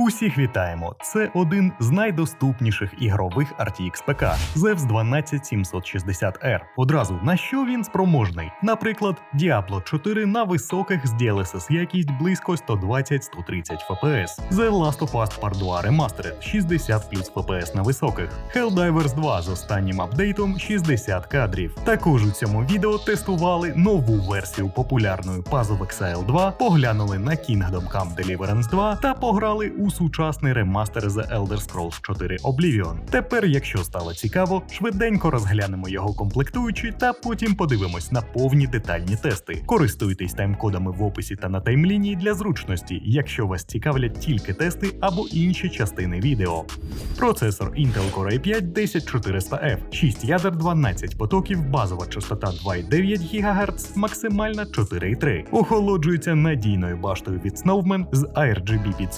Усіх вітаємо! Це один з найдоступніших ігрових RTX ПК Zeus 12760R. Одразу на що він спроможний? Наприклад, Diablo 4 на високих з DLSS якість близько 120-130 FPS. The Last of Us Part 2 Remastered 60 плюс FPS на високих. Helldivers 2 з останнім апдейтом 60 кадрів. Також у цьому відео тестували нову версію популярної Puzzle XL 2, поглянули на Kingdom Come Deliverance 2 та пограли у сучасний ремастер The Elder Scrolls 4 Oblivion. Тепер, якщо стало цікаво, швиденько розглянемо його комплектуючі та потім подивимось на повні детальні тести. Користуйтесь тайм-кодами в описі та на таймлінії для зручності, якщо вас цікавлять тільки тести або інші частини відео. Процесор Intel Core i5 10400F, 6 ядер 12 потоків, базова частота 2,9 ГГц, максимальна 4,3. Охолоджується надійною баштою від Snowman з RGB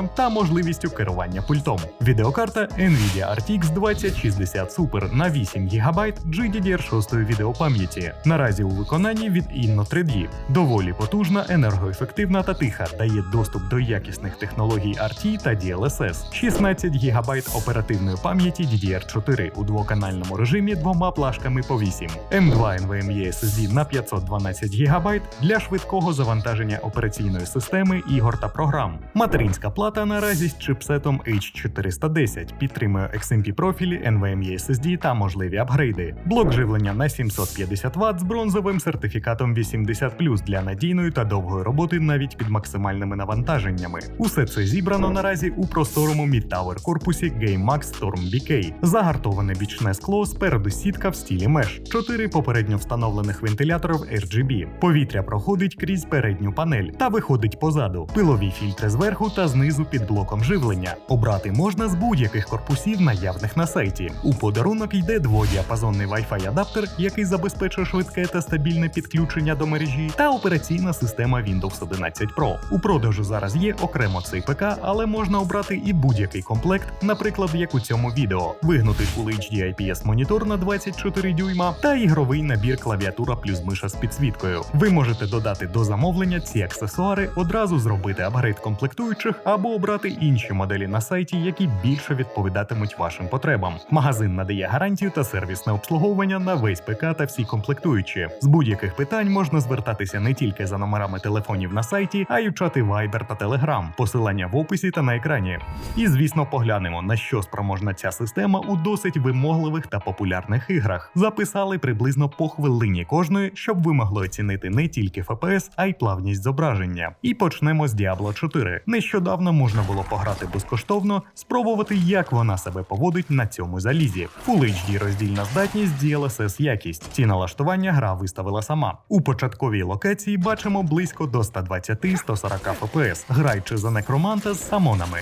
підсвічуванням та можливістю керування пультом. Відеокарта Nvidia RTX 2060 Super на 8 ГБ GDDR6 відеопам'яті. Наразі у виконанні від Inno 3D. Доволі потужна, енергоефективна та тиха, дає доступ до якісних технологій RT та DLSS. 16 ГБ оперативної пам'яті DDR4 у двоканальному режимі двома плашками по 8. M2 NVMe SSD на 512 ГБ для швидкого завантаження операційної системи, ігор та програм. Материнська плата наразі з чипсетом H410 підтримує XMP профілі, NVMe SSD та можливі апгрейди. Блок живлення на 750 Вт з бронзовим сертифікатом 80 для надійної та довгої роботи навіть під максимальними навантаженнями. Усе це зібрано наразі у просторому мідтауер корпусі GameMax Storm BK. Загартоване бічне скло спереду сітка в стілі меш, чотири попередньо встановлених вентиляторів RGB. Повітря проходить крізь передню панель та виходить позаду. Пилові фільтри зверху та знизу під блоком живлення. Обрати можна з будь-яких корпусів, наявних на сайті. У подарунок йде дводіапазонний Wi-Fi адаптер, який забезпечує швидке та стабільне підключення до мережі, та операційна система Windows 11 Pro. У продажу зараз є окремо цей ПК, але можна обрати і будь-який комплект, наприклад, як у цьому відео: вигнутий Full HD IPS монітор на 24 дюйма та ігровий набір клавіатура плюс миша з підсвіткою. Ви можете додати до замовлення ці аксесуари, одразу зробити апгрейд комплектуючих або обрати інші моделі на сайті, які більше відповідатимуть вашим потребам. Магазин надає гарантію та сервісне обслуговування на весь ПК та всі комплектуючі. З будь-яких питань можна звертатися не тільки за номерами телефонів на сайті, а й у чати Viber та Telegram. Посилання в описі та на екрані. І звісно, поглянемо на що спроможна ця система у досить вимогливих та популярних іграх. Записали приблизно по хвилині кожної, щоб ви могли оцінити не тільки FPS, а й плавність зображення. І почнемо з Diablo 4. Нещодавно можна було пограти безкоштовно, спробувати, як вона себе поводить на цьому залізі. Full HD роздільна здатність, DLSS якість. Ці налаштування гра виставила сама. У початковій локації бачимо близько до 120-140 FPS, граючи за некроманта з самонами.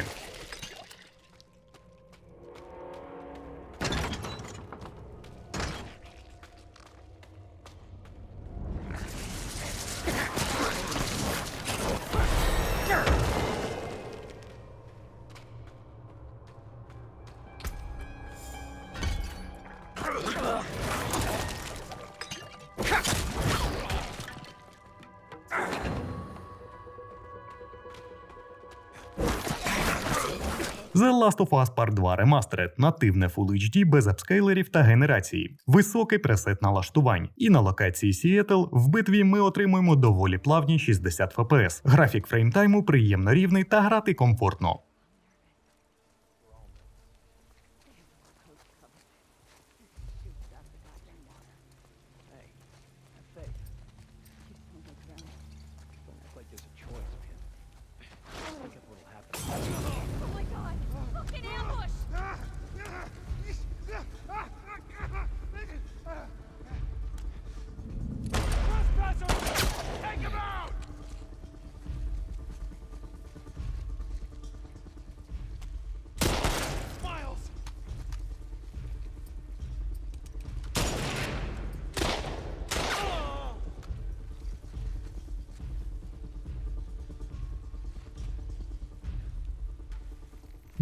The Last of Us Part 2 Remastered – нативне Full HD без апскейлерів та генерації, високий пресет налаштувань. І на локації Сіетл в битві ми отримуємо доволі плавні 60 FPS. Графік фреймтайму приємно рівний та грати комфортно.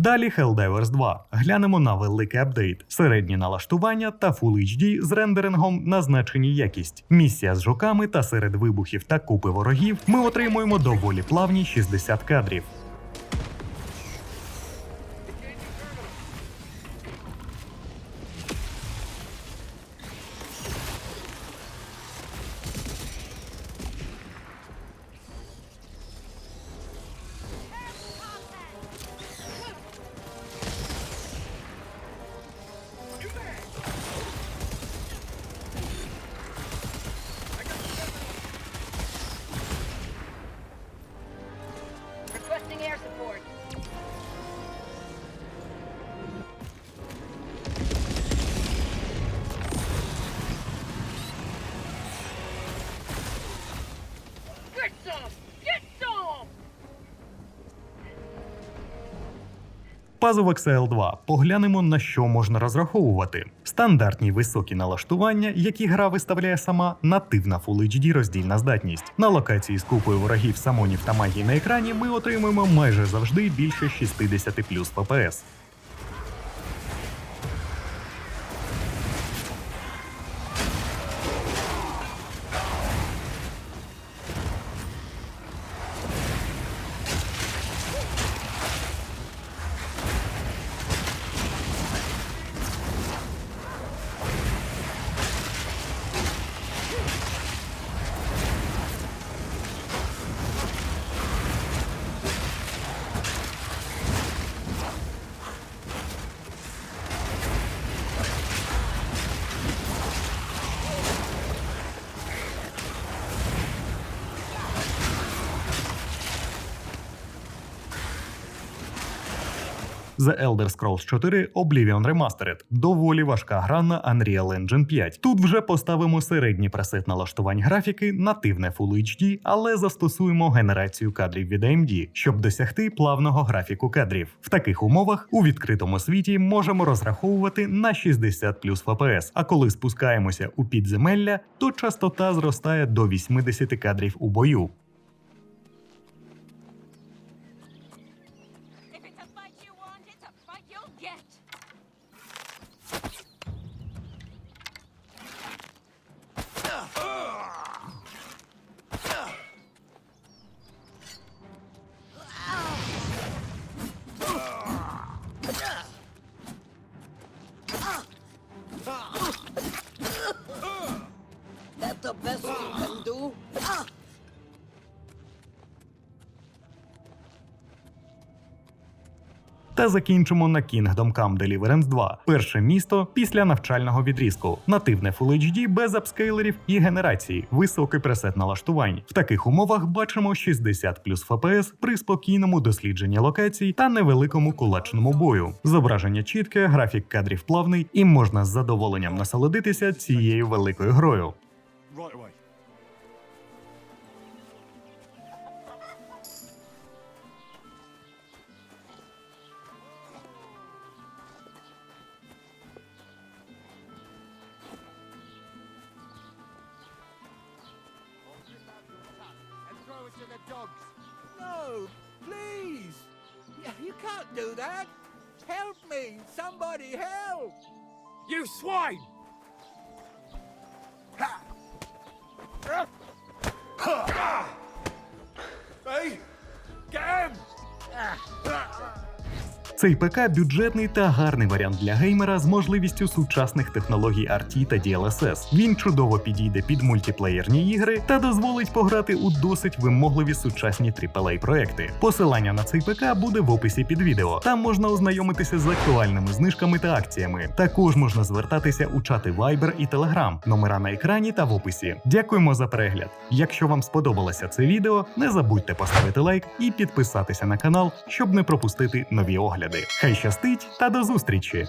Далі Helldivers 2. Глянемо на великий апдейт, середні налаштування та Full HD з рендерингом на значеній якість. Місія з жуками та серед вибухів та купи ворогів ми отримуємо доволі плавні 60 кадрів. Pazovek CL2. Поглянемо на що можна розраховувати. Стандартні високі налаштування, які гра виставляє сама, нативна Full HD роздільна здатність. На локації з купою ворогів, самонів та магії на екрані ми отримуємо майже завжди більше 60 плюс FPS. The Elder Scrolls 4 Oblivion Remastered. Доволі важка гра на Unreal Engine 5. Тут вже поставимо середній пресет налаштувань графіки, нативне Full HD, але застосуємо генерацію кадрів від AMD, щоб досягти плавного графіку кадрів. В таких умовах у відкритому світі можемо розраховувати на 60 плюс FPS, а коли спускаємося у підземелля, то частота зростає до 80 кадрів у бою. That the best you can do? Та закінчимо на Kingdom Come Deliverance 2. Перше місто після навчального відрізку. Нативне Full HD без апскейлерів і генерації, високий пресет налаштувань. В таких умовах бачимо 60 плюс FPS при спокійному дослідженні локацій та невеликому кулачному бою. Зображення чітке, графік кадрів плавний, і можна з задоволенням насолодитися цією великою грою. To the dogs. No, please! You can't do that! Help me! Somebody help! You swine! Hey! Get him! Ah. Ah. Цей ПК бюджетний та гарний варіант для геймера з можливістю сучасних технологій RT та DLSS. Він чудово підійде під мультиплеєрні ігри та дозволить пограти у досить вимогливі сучасні AAA проекти. Посилання на цей ПК буде в описі під відео. Там можна ознайомитися з актуальними знижками та акціями. Також можна звертатися у чати Viber і Telegram, номера на екрані та в описі. Дякуємо за перегляд. Якщо вам сподобалося це відео, не забудьте поставити лайк і підписатися на канал, щоб не пропустити нові огляди. Хай щастить та до зустрічі!